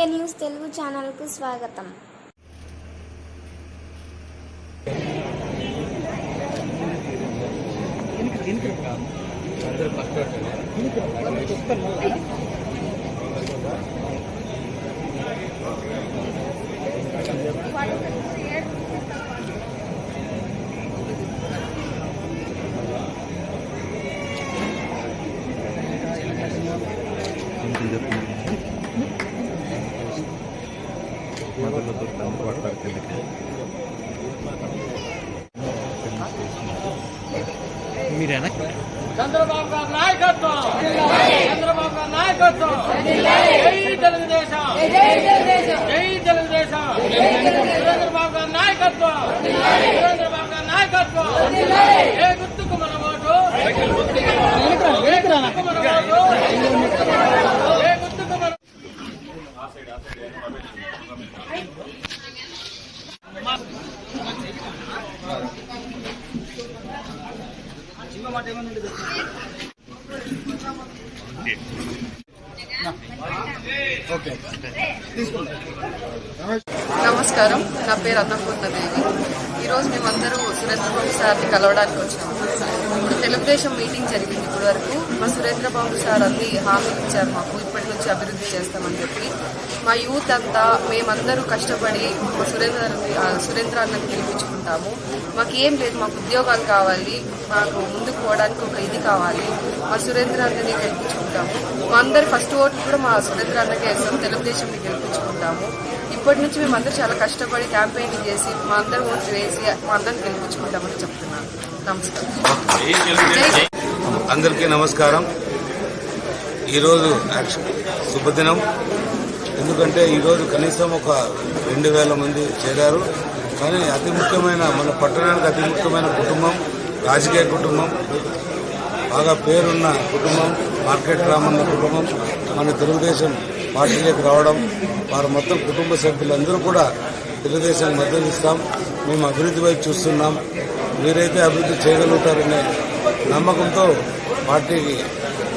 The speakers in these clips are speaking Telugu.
ఏకే న్యూస్ తెలుగు ఛానల్కు స్వాగతం. మీరు చంద్రబాబు గారి నాయకత్వం! చంద్రబాబు గారి నాయకత్వం! జై తెలుగుదేశం! జై తెలుగుదేశం! చంద్రబాబు గారి నాయకత్వం! చంద్రబాబు గారి నాయకత్వం! ఏ గుర్తుకు మన ఓటు? ఏ గుర్తుకు మన ఓటు ఏ గుర్తుకు మన నమస్కారం. నా పేరు అన్నపూర్ణదేవి ఈరోజు మేమందరూ సురేంద్రబాబు సార్ని కలవడానికి వచ్చాము. ఇప్పుడు తెలుగుదేశం మీటింగ్ జరిగింది ఇప్పటి వరకు మా సురేంద్రబాబు సార్ అన్ని హామీలు ఇచ్చారు మాకు. ఇప్పటి నుంచి అభివృద్ధి చేస్తామని చెప్పి మా యూత్ అంతా మేమందరూ కష్టపడి మా సురేంద్ర సురేంద్ర అన్నని గెలిపించుకుంటాము మాకు ఏం లేదు మాకు ఉద్యోగాలు కావాలి మాకు ముందుకు పోవడానికి ఒక ఇది కావాలి. మా సురేంద్ర అన్నని గెలిపించుకుంటాము. మా అందరి ఫస్ట్ ఓట్లు కూడా మా సురేంద్ర అన్నకే వేస్తాం. తెలుగుదేశంని గెలిపించుకుంటాము. ఇప్పటి నుంచి మేము చాలా కష్టపడి క్యాంపెయినింగ్ చేసి మా అందరం ఓట్లు వేసి మా అందరిని గెలిపించుకుంటామని చెప్తున్నాను. నమస్కారం. అందరికీ నమస్కారం. ఈరోజు శుభదినం. ఎందుకంటే ఈరోజు కనీసం ఒక రెండు వేల మంది చేరారు. కానీ అతి ముఖ్యమైన మన పట్టణానికి అతి ముఖ్యమైన కుటుంబం రాజకీయ కుటుంబం. బాగా పేరున్న కుటుంబం మార్కెట్ రామన్న కుటుంబం మన తెలుగుదేశం పార్టీలోకి రావడం వారు మొత్తం కుటుంబ సభ్యులందరూ కూడా తెలుగుదేశానికి మద్దతు ఇస్తాం. మేము అభివృద్ధి వైపు చూస్తున్నాం. మీరైతే అభివృద్ధి చేయగలుగుతారనే నమ్మకంతో పార్టీకి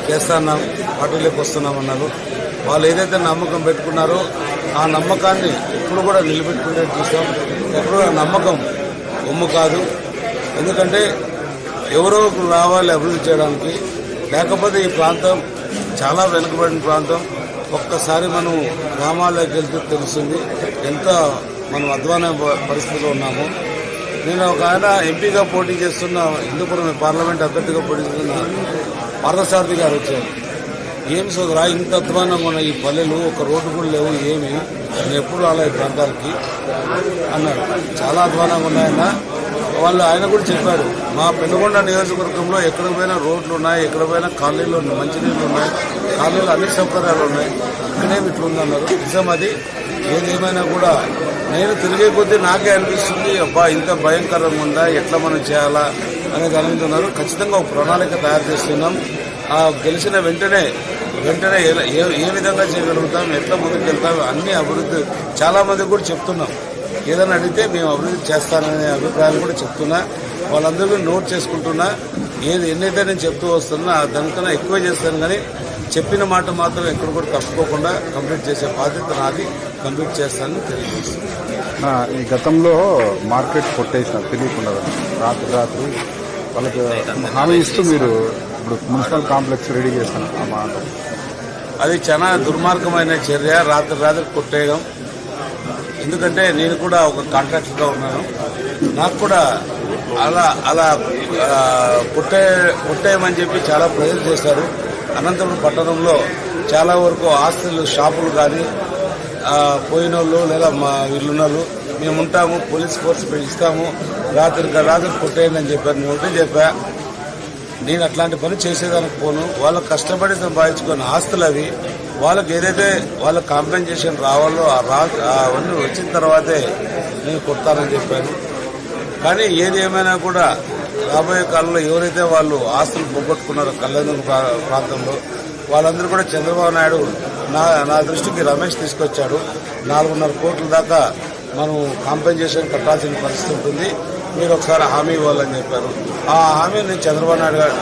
చేస్తాన్నాం పార్టీలోకి వస్తున్నామన్నారు వాళ్ళు ఏదైతే నమ్మకం పెట్టుకున్నారో ఆ నమ్మకాన్ని ఇప్పుడు కూడా నిలబెట్టుకునే చూస్తాం. ఎప్పుడు ఆ నమ్మకం ఒమ్ము కాదు. ఎందుకంటే ఎవరో ఒకరు రావాలి అభివృద్ధి చేయడానికి. లేకపోతే ఈ ప్రాంతం చాలా వెనుకబడిన ప్రాంతం. ఒక్కసారి మనం గ్రామాల్లోకి వెళ్తే తెలుస్తుంది ఎంత మనం అధ్వాన పరిస్థితిలో ఉన్నాము. నేను ఒక ఆయన ఎంపీగా పోటీ చేస్తున్న హిందూపురం పార్లమెంట్ అభ్యర్థిగా పోటీ చేస్తున్న పార్థసారథి గారు వచ్చారు. ఏం సోదరా ఇంత అధ్వానంగా ఉన్న ఈ పల్లెలు ఒక రోడ్డు కూడా లేవు ఏమి? నేను ఎప్పుడు రాలే ఈ ప్రాంతాలకి అన్నారు. చాలా అధ్వానంగా ఉన్నాయన్న వాళ్ళు ఆయన కూడా చెప్పారు మా పెనుగొండ నియోజకవర్గంలో ఎక్కడ పోయినా రోడ్లు ఉన్నాయి ఎక్కడ పోయినా కాలనీలు ఉన్నాయి మంచినీళ్ళు ఉన్నాయి కాలనీలు అన్ని సౌకర్యాలు ఉన్నాయి. అనేవి ఇట్లా ఉందన్నారు నిజం అది. ఏదేమైనా కూడా నేను తిరిగే కొద్దీ నాకే అనిపిస్తుంది అబ్బా ఇంత భయంకరంగా ఉందా ఎట్లా మనం చేయాలా అనేది అనుకుంటున్నారు ఖచ్చితంగా ఒక ప్రణాళిక తయారు చేస్తున్నాం. ఆ గెలిచిన వెంటనే వెంటనే ఏ- ఏ విధంగా చేయగలుగుతాం ఎట్లా ముందుకు వెళ్తాం అన్ని అభివృద్ధి చాలా కూడా చెప్తున్నాం. ఏదైనా అడిగితే మేము అభివృద్ధి చేస్తాననే అభిప్రాయం కూడా చెప్తున్నా. వాళ్ళందరూ నోట్ చేసుకుంటున్నా. ఏది ఎన్నైతే నేను చెప్తూ వస్తున్నా దానికన్నా ఎక్కువ చేస్తాను కానీ చెప్పిన మాట మాత్రం ఎక్కడ కూడా తప్పుకోకుండా కంప్లీట్ చేసే బాధ్యత నాది. కంప్లీట్ చేస్తానని తెలియజేస్తున్నాను ఆ, ఈ గతంలో మార్కెట్ కొట్టేసినారు తెలియకుండా రాత్రి రాత్రి వాళ్ళకి హామీ ఇస్తూ మీరు ఇప్పుడు మున్సిపల్ కాంప్లెక్స్ రెడీ చేశాను ఆ మాట. అది చాలా దుర్మార్గమైన చర్య. రాత్రి రాత్రి కొట్టేయడం. ఎందుకంటే నేను కూడా ఒక కాంట్రాక్టర్గా ఉన్నాను. నాకు కూడా అలా అలా పుట్టే కొట్టే కొట్టేయమని చెప్పి చాలా ప్రజలు చేశారు. అనంతపురం పట్టణంలో చాలా వరకు ఆస్తులు షాపులు కానీ పోయిన వాళ్ళు లేదా మా వీళ్ళున్న వాళ్ళు మేము ఉంటాము పోలీస్ ఫోర్స్ ఇస్తాము రాత్రి రాత్రి పుట్టేయండి అని చెప్పారు. నేను ఒకటే చెప్పా నేను అట్లాంటి పని చేసేదానికి పోను. వాళ్ళు కష్టపడి సంపాదించుకున్న ఆస్తులు అవి వాళ్ళకి ఏదైతే వాళ్ళ కాంపెన్సేషన్ రావాలో ఆ రా అవన్నీ వచ్చిన తర్వాతే నేను కొడతానని చెప్పాను. కానీ ఏది ఏమైనా కూడా రాబోయే కాలంలో ఎవరైతే వాళ్ళు ఆస్తులు పోగొట్టుకున్నారో కళ్యాణ ప్రాంతంలో వాళ్ళందరూ కూడా చంద్రబాబు నాయుడు నా నా దృష్టికి రమేష్ తీసుకొచ్చాడు. నాలుగున్నర కోట్ల దాకా మనం కాంపెన్సేషన్ కట్టాల్సిన పరిస్థితి ఉంటుంది. మీరు ఒకసారి హామీ ఇవ్వాలని చెప్పారు. ఆ హామీ నేను చంద్రబాబు నాయుడు గారు